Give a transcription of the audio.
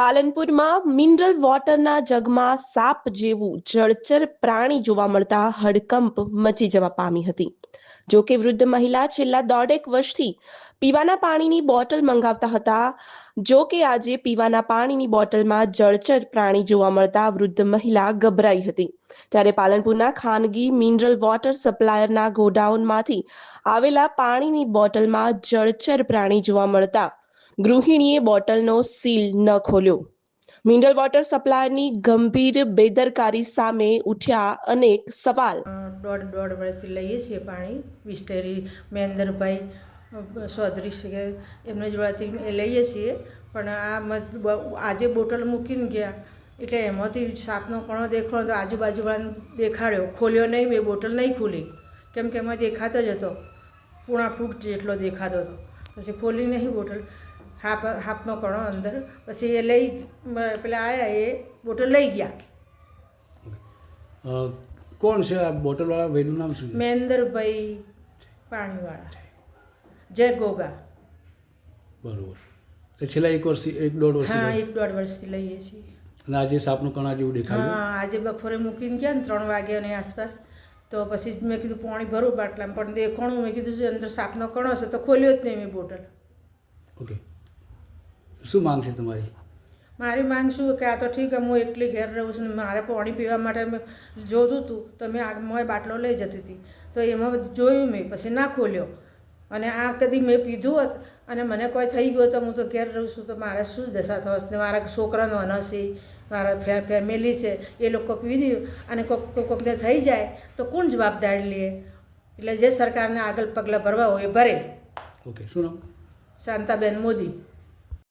પાલનપુરમાં mineral વોટરના જગમાં સાપ જેવું જળચર પ્રાણી જોવા મળતા હડકંપ મચી જવા પામી હતી. જો કે વૃદ્ધ મહિલા છેલ્લા દોઢેક વર્ષથી પીવાના પાણીની બોટલ મંગાવતા હતા. જો કે આજે પીવાના પાણીની બોટલમાં જળચર પ્રાણી જોવા મળતા વૃદ્ધ મહિલા ગભરાઈ હતી. ત્યારે પાલનપુરના ખાનગી મિનરલ વોટર સપ્લાયરના ગોડાઉનમાંથી આવેલા પાણીની બોટલમાં જળચર પ્રાણી જોવા મળતા ગૃહિણીએ બોટલનો સીલ ન ખોલ્યો. મિનરલ વોટર સપ્લાયરની ગંભીર બેદરકારી સામે ઉઠ્યા અનેક સવાલ. દોઢ દોઢ વર્ષથી લઈએ છીએ પાણી. વિસ્ટેરી મહેન્દ્રભાઈ ચૌધરી છે એમને જોડેથી એ લઈએ છીએ. પણ આ આજે બોટલ મૂકીને ગયા. એટલે એમાંથી સાપનો કણો દેખાડો તો આજુબાજુવાળાને દેખાડ્યો. ખોલ્યો નહીં, મેં બોટલ નહીં ખોલી. કેમ કે એમાં દેખાતો જ હતો. પૂણા ફૂટ જેટલો દેખાતો હતો. પછી ખોલી નહીં બોટલ. હાફ હાફનો કણો અંદર. પછી એ લઈ પેલા આવ્યા એ બોટલ લઈ ગયા. કોણ છે આ બોટલવાળા? ભાઈનું નામ શું છે? મહેન્દ્રભાઈ પાણીવાળા. જય ગોગા. બરોબર. એ છેલ્લા એક વર્ષથી એક દોઢ વર્ષ હા એક દોઢ વર્ષથી લઈએ છીએ. અને આજે સાપનું કણા જેવું દેખાયું? હા આજે બપોરે મૂકીને ગયા ને ત્રણ વાગ્યાની આસપાસ. તો પછી મેં કીધું પાણી ભરું બાટલામાં. પણ દેખાણું મેં કીધું અંદર સાપનો કણો છે તો ખોલ્યો જ નહીં મેં બોટલ. ઓકે. શું માંગ છે તમારી? મારી માંગ શું કે આ તો ઠીક હું એકલી ઘેર રહું છું મારે પાણી પીવા માટે મેં જોતું હતું તો મેં આ મોય બાટલો લઈ જતી હતી. તો એમાં બધું જોયું મેં પછી ના ખોલ્યો. અને આ કદી મેં પીધું હોત અને મને કોઈ થઈ ગયો તો હું તો ઘેર રહું છું તો મારે શું દશા થશે ને મારા છોકરાનો અનસી મારા ફેમિલી છે એ લોકો પી અને કોક કોક કોકને થઈ જાય તો કોણ જવાબદારી લે? એટલે જે સરકારને આગળ પગલાં ભરવા હોય એ ભરે. ઓકે શું નામ? શાંતાબેન મોદી.